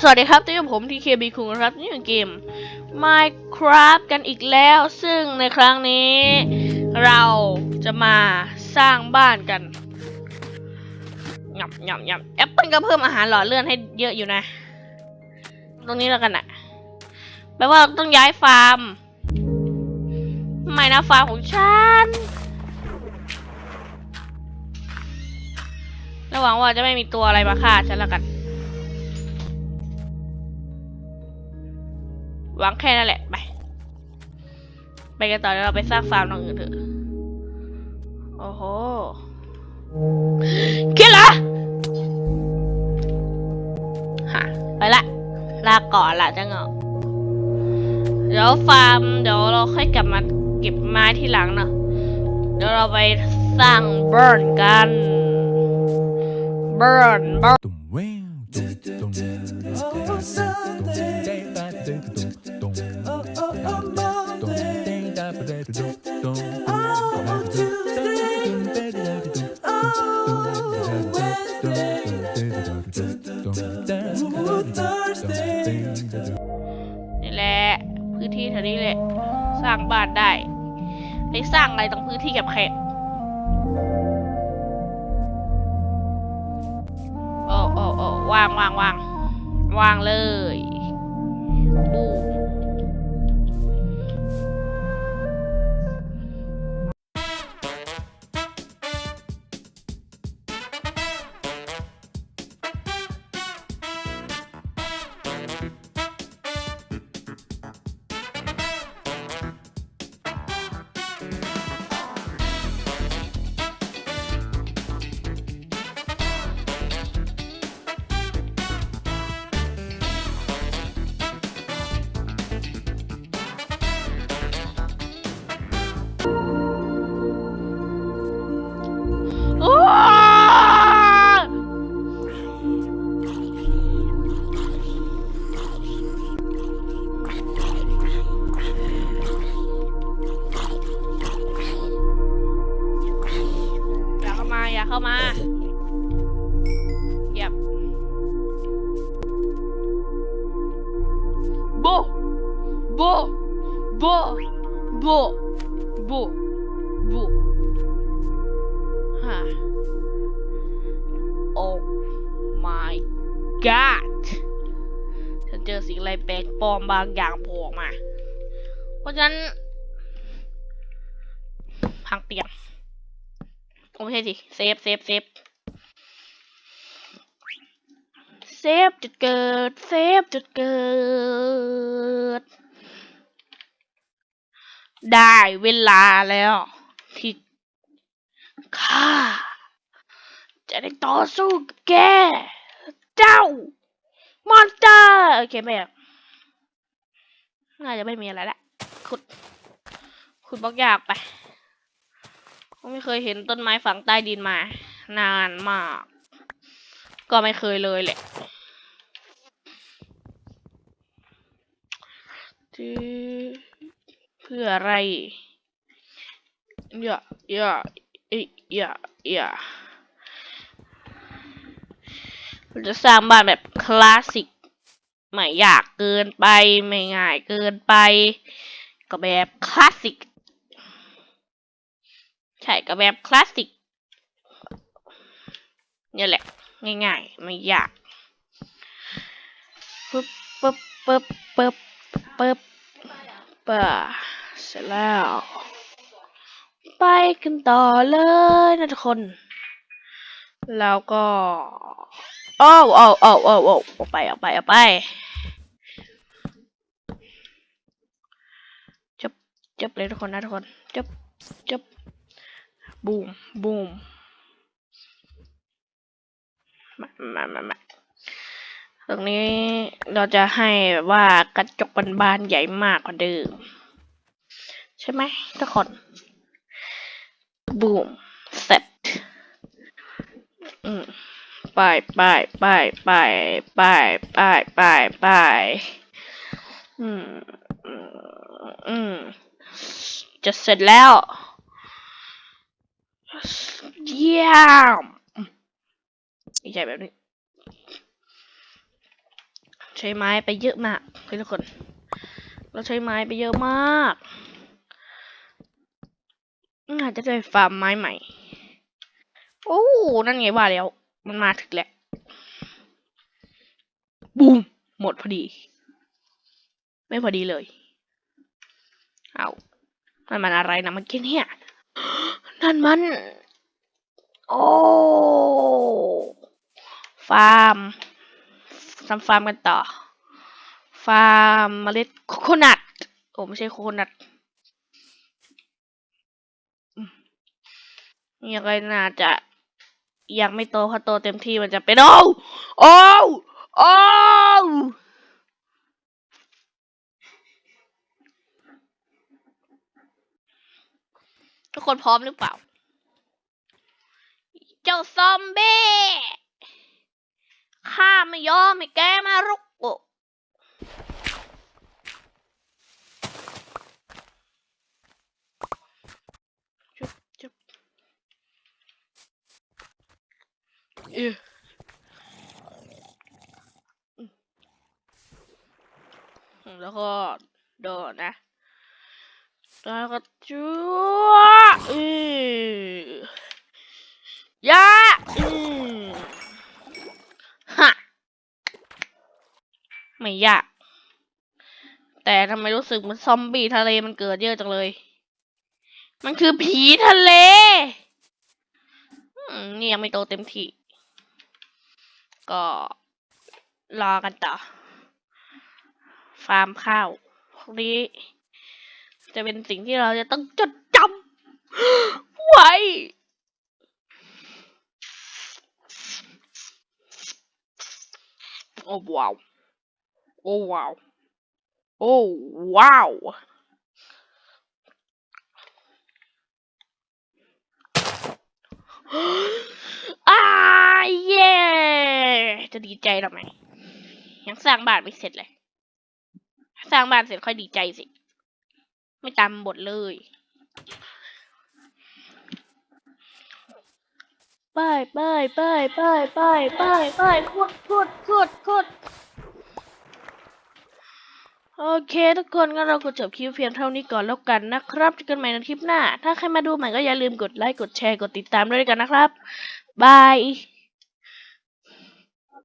สวัสดีครับที่ผมทีเคบีคุงครับนี่คือเกม Minecraft กันอีกแล้ว ซึ่งในครั้งนี้ เราจะมาสร้างบ้านกันหยับหยับหยับแอปเปิลก็เพิ่มอาหารหล่อเลื่อนให้เยอะอยู่นะ ตรงนี้แล้วกันนะแปลว่าต้องย้ายฟาร์ม ไม่นะฟาร์มของฉันระหวังว่าจะไม่มีตัวอะไรมาฆ่าฉันแล้วกัน หวังแค่นั้นแหละ ไป ไปกันต่อเดี๋ยวเราไปสร้างฟาร์มตรงอื่นเถอะ โอ้โหคิดเหรอฮะไปละ ลาก่อนละจะเงาเดี๋ยวฟาร์ม เดี๋ยวเราค่อยกลับมาเก็บไม้ที่หลังเนอะเดี๋ยวเราไปสร้างเบิร์นกัน เบิร์นเบิร์น Dum wing, dum dum dum day ba dum dum dum dum day da ba da dum dum dum นี่แหละ พื้นที่แถวนี้แหละ สร้างบ้านได้ไปสร้างอะไรตรงพื้นที่แคบๆางวางวางวางเลยบู เข้ามาอย่าเข้ามาเหยียบโบโบโบโบโบโบฮะโอ้ my god ฉันเจอสิ่งอะไรแปลกปลอมบางอย่างโผล่ออกมา เพราะฉะนั้นพังเตียง โอ้ไม่ใช่สิ เซฟ เซฟ เซฟ เซฟจุดเกิด เซฟจุดเกิด ได้เวลาแล้ว ที่ข้าจะได้ต่อสู้กับแก เจ้า มอนสเตอร์ โอเคไม่น่าจะไม่มีอะไรละขุด ขุดบล็อกยากไป ไม่เคยเห็นต้นไม้ฝังใต้ดินมา นานมาก ก็ไม่เคยเลยแหละเพื่ออะไรอย่าอย่าอยอย่าอย่าเราจะสร้างบ้านแบบคลาสสิกไม่ยากเกินไป ไม่ง่ายเกินไป ก็แบบคลาสสิก ใช่ก็แบบคลาสสิกเนี่ยแหละ ง่ายๆ ไม่ยากปึ๊บปึ๊บปึ๊บปึ๊บปึ๊บป่ะเสร็จแล้ว ไปกันต่อเลยนะทุกคน แล้วก็โอ้โอ้โอ้โอ้โอ้เอาไปเอาไปเอาไปจบจบเลยทุกคนนะทุกคนจบจบ บูมบูมมามามามาตรงนี้เราจะให้แบบว่ากระจกบานๆใหญ่มากกว่าเดิม ใช่ไหมทุกคนบูมเสร็จอืมไปไปไปไปไปไปไปไปอืมอืมอืมจะเสร็จแล้ว เยี่ยมดีใจแบบนี้ ใช้ไม้ไปเยอะมากเฮ้ยทุกคน เราใช้ไม้ไปเยอะมากอาจจะได้ฟาร์มไม้ใหม่ โอ้ นั่นไงว่าแล้ว มันมาถึงแล้วบูม หมดพอดี ไม่พอดีเลย เอานั่นมันอะไรนะเมันกี้เนี่ย นั่นมัน โอ้ฟาร์มทำฟาร์มกันต่อ ฟาร์มเมล็ดโคโคนัทโอ้ไม่ใช่โคโคนัทอืมนี่ก็น่าจะยังไม่โตพอโตเต็มที่มันจะเป็นโอ้โอ้โอ้ทุกคนพร้อมหรือเปล่า เจ้าซอมบี้ข้าไม่ยอมให้แกมารุกโกจุ๊บจุ๊บเออแล้วก็โดดนะแล้วก็จุ๊บอือ ยาอืมฮะไม่ยาก แต่ทำไมรู้สึกเหมือนซอมบี้ทะเลมันเกิดเยอะจังเลย มันคือผีทะเลนี่ยังไม่โตเต็มที่ ก็รอกันต่อ ฟาร์มข้าวพวกนี้ จะเป็นสิ่งที่เราจะต้องจดจำไว้ โอ้ว้าว โอ้ว้าว โอ้ว้าว อ้าเย่จะดีใจทำไม ยังสร้างบ้านไม่เสร็จเลย สร้างบ้านเสร็จค่อยดีใจสิ ไม่ตามบทเลย ไปไปไปไปไปไปไปขุดขุดขุดคุดโอเค ทุกคนงั้นเราก็จบคลิปเพียงเท่านี้ก่อนแล้วกันนะครับเจอกันใหม่ในคลิปหน้า ถ้าใครมาดูใหม่ก็อย่าลืมกดไลค์กดแชร์กดติดตามด้วยกันนะครับบาย